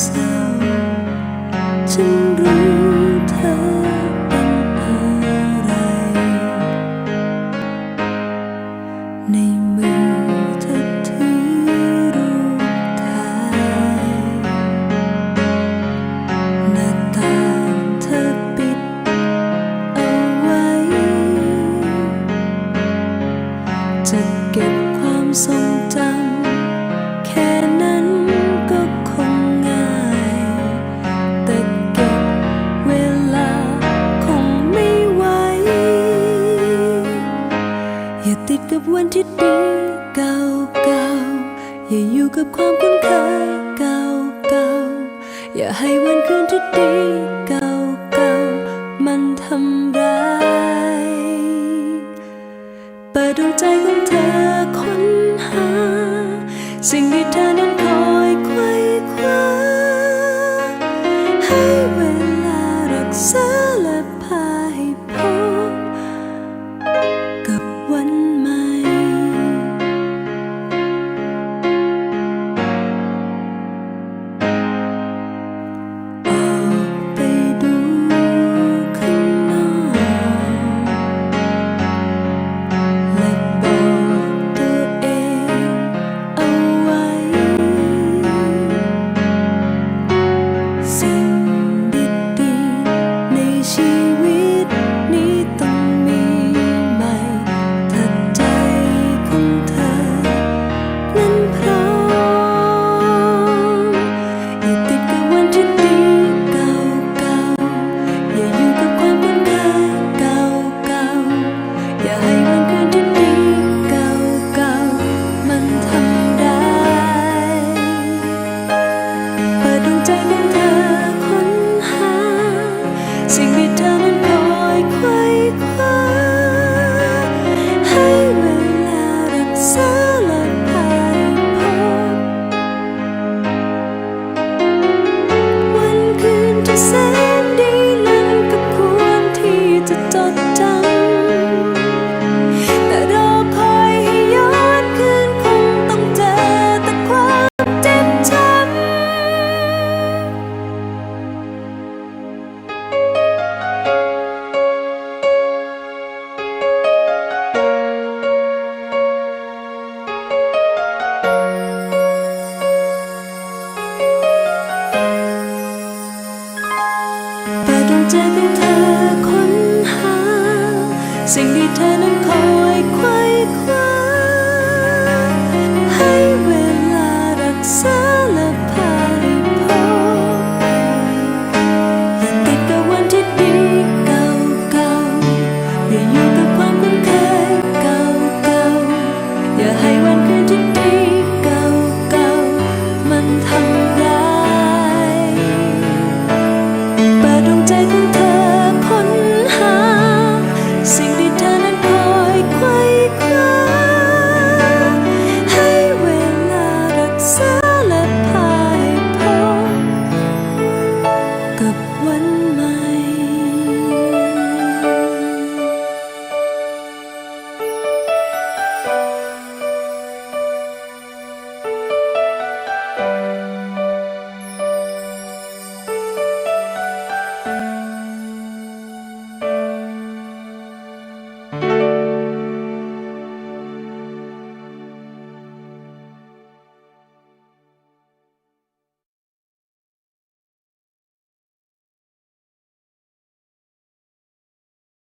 เศร้าฉันรู้เธอเป็นอะไร ในมือเธอถือรูปถ่ายหน้าตาเธอปิดเอาไว้ จะเก็บความทรง คิดดีเก่าเก่าอย่าอยู่กับความคุ้นเคยเก่าเก่าอย่าให้วันคืนที่ดีเก่าเก่ามันทำร้ายเปิดดวงใจของเธอค้นหา สิ่งที่เธอนั้นคอยไขว้คว้าให้เวลารักษา สิ่งที่เธอนั้นคอยไขว้